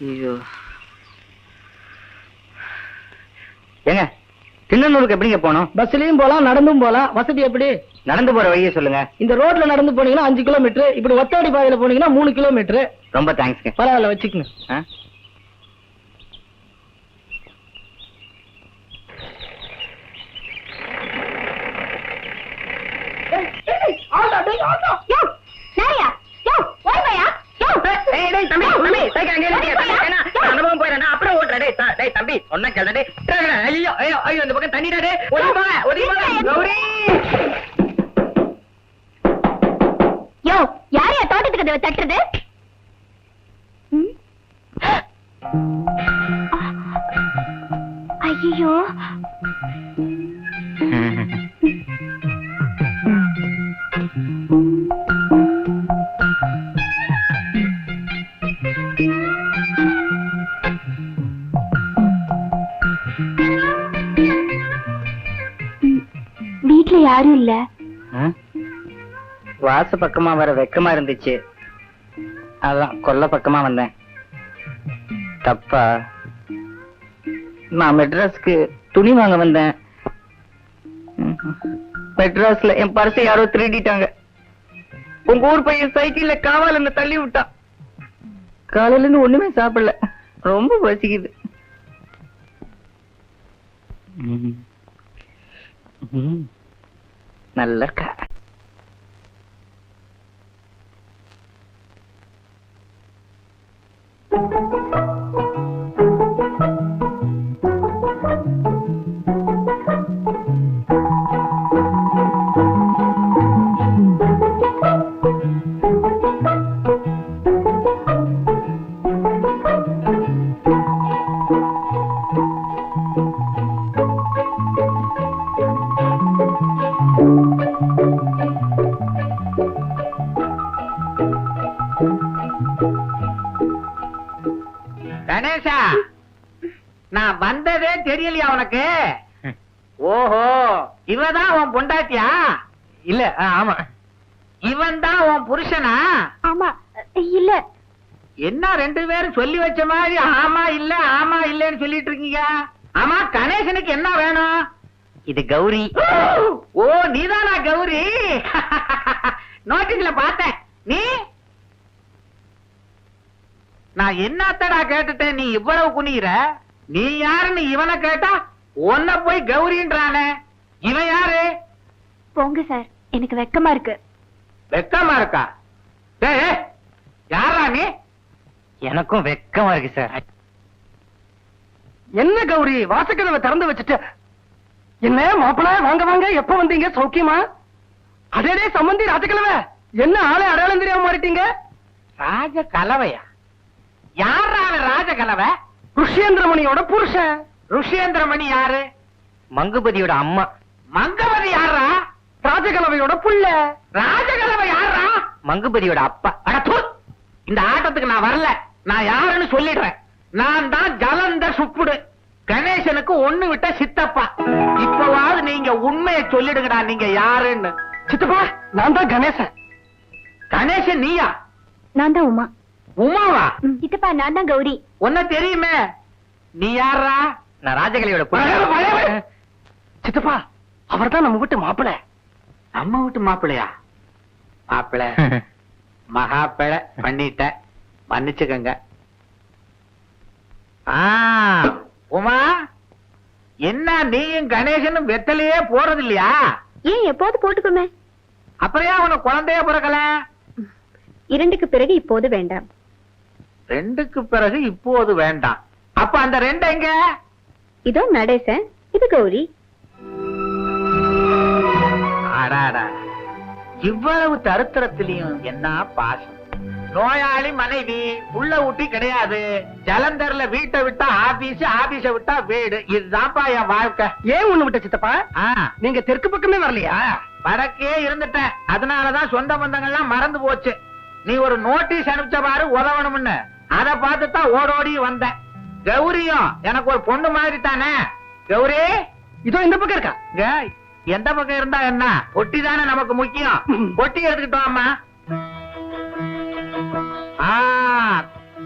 ஐயோ. ஏங்க திண்ணனூருக்கு எப்படிங்க போகணும்? பஸ்லயும் போலாம் நடந்தும் போலாம். வசதி எப்படி? நடந்து போற வழியை சொல்லுங்க. இந்த ரோட்ல நடந்து போனீங்கன்னா அஞ்சு கிலோமீட்டர். இப்படி ஒத்தடி பாதையில போனீங்கன்னா மூணு கிலோமீட்டர். ரொம்ப தேங்க்ஸ்ங்க பரவாயில்ல வச்சுக்கோங்க. ஆ? அனுபவம் போயிடா அப்புறம் ஓட்டுறா டேய் த- டேய் தம்பி. சொன்ன கேளு டேய் டேய், டேய், ஐயோ ஐயோ ஐயோ இந்த பக்கம் தண்ணிடா டேய். ஒதுங்கி போங்க ஒதுங்கி போங்க. கௌரி. யோ யார் யா தோட்டத்துக்கு கதவை தட்டுறது? ஐயோ யாரும் இல்ல? வாச பக்கமா வர வெக்கமா இருந்துச்சு அதான் கொல்ல பக்கமா வந்தேன் தப்பா நான் மெட்ராஸ்க்கு துணி வாங்க வந்தேன். மெட்ராஸ்ல என் பர்ஸை யாரோ திருடிட்டாங்க உங்க ஊர் பையன் சைக்கிள்ல காவால என்ன தள்ளி விட்டான் காலையில இருந்து ஒண்ணுமே சாப்பிடல ரொம்ப பசிக்குது ம். ம். நல்லா இருக்கா கணேசா நான் வந்ததே தெரியலையா உனக்கு? ஓஹோ இவதான் உன் பொண்டாட்டியா? இல்ல ஆமா. இவன் தான் உன் புருஷனா? ஆமா இல்ல. என்ன ரெண்டு பேரும் சொல்லி வச்ச மாதிரி ஆமா இல்ல ஆமா இல்லன்னு சொல்லிட்டு இருக்கீங்க? ஆமா கணேசனுக்கு என்ன வேணும்? இது கௌரி. ஓ நீதானா கௌரி? நோட்டீஸ்ல பார்த்தேன். நீ? நான் என்னத்தடா கேட்டுட்டேன் நீ இவ்வளவு குனிகிற நீ யாருன்னு இவனை கேட்டா உன்னை போய் கௌரின்றானே. இவன் யாரு? போங்க சார் எனக்கு வெக்கமா இருக்கு. வெக்கமா இருக்கா? டேய், யாரா நீ? எனக்கும் வெக்கமா இருக்கு சார். என்ன கௌரி வாசக்கதவை திறந்து வச்சுட்டு? என்ன மாப்பிள வாங்க வாங்க எப்ப வந்தீங்க சௌக்கியமா? அதேடே சம்பந்தி ராஜக்கிழமை என்ன ஆளே அடையாளம் தெரியாம மாறிட்டீங்க? ராஜ கலவையா யாரா அவன் ராஜ கலவை ருஷ்யேந்திரமணியோட புருஷன் ருஷேந்திரமணி யாரு? மங்குபதியோட அம்மா. மங்கவதி யாரா? ராஜகலவையோட புள்ள. ராஜகலவை யாரா? மங்குபதியோட அப்பா. இந்த ஆட்டத்துக்கு நான் வரல. நான் யாருன்னு சொல்லிடுறேன். நான் தான் ஜலந்த சுப்புடு. கணேசனுக்கு ஒண்ணு விட்ட சித்தப்பா. இப்பவாவது நீங்க உண்மையை சொல்லிடுங்கடா நீங்க யாருன்னு. சித்தப்பா! நான் தான் கணேசன். கணேசன் நீயா? நான் தான் உமா. உமாவா? சித்தப்பா நான் தான் கௌரி. உன்ன தெரியுமே. நீ யாரா நான் ராஜகலையோட சித்தப்பா அவர்தான் நம்ம வீட்டு மாப்பிள நம்ம வீட்டு மாப்பிள்ளையா? மாப்பிள்ளை. மகாப்பிழை பண்ணிட்ட. மன்னிச்சுக்கங்க. ஆ, உமா என்ன நீயும் கணேசனும் வெத்தலையே போறது இல்லையா ஏன் எப்போது போட்டுக்கோமே? அப்புறம் ஏன் உனக்கு குழந்தைய பிறக்கல? இரண்டுக்கு பிறகு இப்போது வேண்டாம். ரெண்டுக்கு பிறகு இப்போது வேண்டாம். அப்ப அந்த ரெண்டு எங்க? இதோ நடேசன் இது கௌரி. அடாடா. இவ்வளவு தருத்திரத்திலையும் என்ன பாசம்? நோயாளி மனைவி உள்ள ஊட்டி கிடையாது. ஜலந்தர்ல வீட்டை விட்டா ஆபீஸ் ஆபீஸ விட்டா வீடு. இதுதான்ப்பா என் வாழ்க்கை. ஏன் ஒண்ணு விட்ட சித்தப்பா? ஆ, நீங்க தெற்கு பக்கமே வரலையா? வடக்கே இருந்துட்டேன். அதனாலதான் சொந்த பந்தங்கள்லாம் மறந்து போச்சு. நீ ஒரு நோட்டீஸ் அனுப்பிச்ச பாரு உதவணும்னு. அத பார்த்து தான் ஓடோடி வந்தேன். கௌரியும் எனக்கு ஒரு பொண்ணு மாதிரி தானே கௌரி? இதோ இந்த பக்கம் இருக்கா? எந்த பக்கம் இருந்தா என்ன? பொட்டி தானே நமக்கு முக்கியம். பொட்டி எடுத்துக்கிட்டோம் அம்மா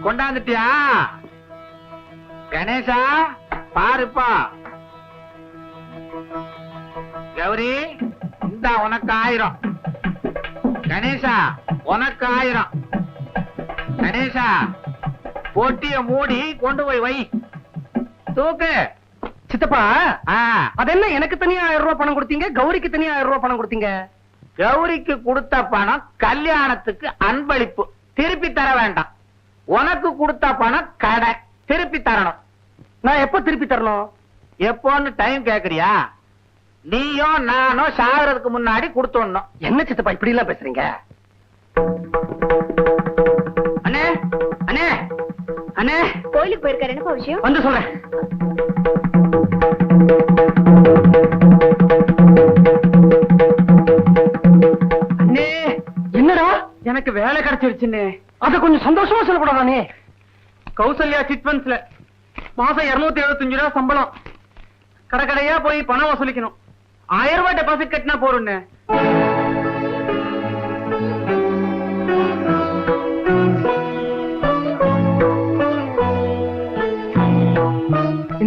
கொண்டாந்துட்டியா? கணேசா பாருப்பா. கௌரி இந்த உனக்கு ஆயிரம். கணேசா உனக்கு ஆயிரம். கணேசா பொட்டிய மூடி கொண்டு போய் வை. தூக்கு. சித்தப்பா அது என்ன எனக்கு தனியா ஆயிரம் ரூபாய் பணம் கொடுத்தீங்க? கௌரிக்கு தனியா ஆயிரம் ரூபாய் பணம் கொடுத்தீங்க? கௌரிக்கு கொடுத்த பணம் கல்யாணத்துக்கு அன்பளிப்பு. திருப்பி தர வேண்டாம். உனக்கு கொடுத்த பணம் கடை. திருப்பி தரணும். நான் எப்ப திருப்பி தரணும்? எப்போன்னு டைம் கேக்குறியா? நீயும் நானும் சாகிறதுக்கு முன்னாடி கொடுத்துடணும். என்ன சித்தப்பா இப்படி எல்லாம் பேசுறீங்க? அண்ணே கோயிலுக்கு போயிருக்காரு. என்னப்பா விஷயம்? வந்து சொல்றேன். அண்ணே என்னடா? எனக்கு வேலை கிடைச்சிருச்சுன்னு அத கொஞ்சம் சந்தோஷமா சொல்லக்கூடாதானே கௌசல்யா சிட்வன்ஸ்ல மாசம் இருநூத்தி எழுபத்தஞ்சு ரூபா சம்பளம். கடை கடையா போய் பணம் வசூலிக்கணும். ஆயிரம் ரூபாய் டெபாசிட் கட்டினா போறோன்னு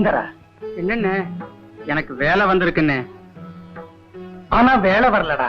இந்தரா என்னண்ணே எனக்கு வேலை வந்திருக்குன்னு. ஆனா வேலை வரலடா.